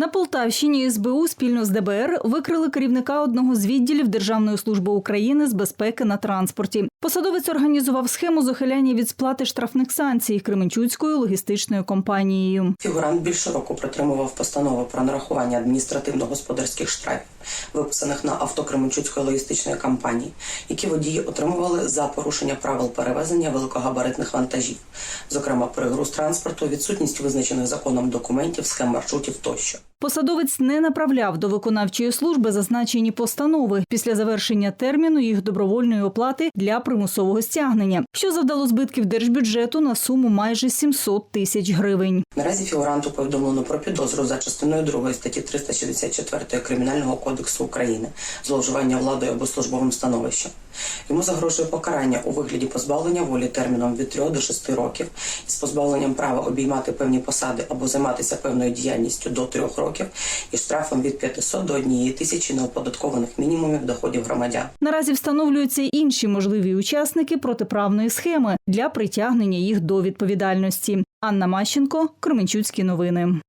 На Полтавщині СБУ спільно з ДБР викрили керівника одного з відділів Державної служби України з безпеки на транспорті. Посадовець організував схему з ухиляння від сплати штрафних санкцій Кременчуцькою логістичною компанією. Фігурант більше року притримував постанови про нарахування адміністративно-господарських штрафів, виписаних на авто Кременчуцької логістичної компанії, які водії отримували за порушення правил перевезення великогабаритних вантажів, зокрема перегруз транспорту, відсутність визначених законом документів, схем маршрутів тощо. Посадовець не направляв до виконавчої служби зазначені постанови після завершення терміну їх добровольної оплати для примусового стягнення, що завдало збитків держбюджету на суму майже 700 тисяч гривень. Наразі фігуранту повідомлено про підозру за частиною 2 статті 364 Кримінального кодексу України зловживання владою або службовим становищем. Йому загрожує покарання у вигляді позбавлення волі терміном від 3 до 6 років із позбавленням права обіймати певні посади або займатися певною діяльністю до 3 років і штрафом від 500 до 1 тисячі неоподаткованих мінімумів доходів громадян. Наразі встановлюються інші можливі учасники протиправної схеми для притягнення їх до відповідальності. Анна Мащенко, Кременчуцькі новини.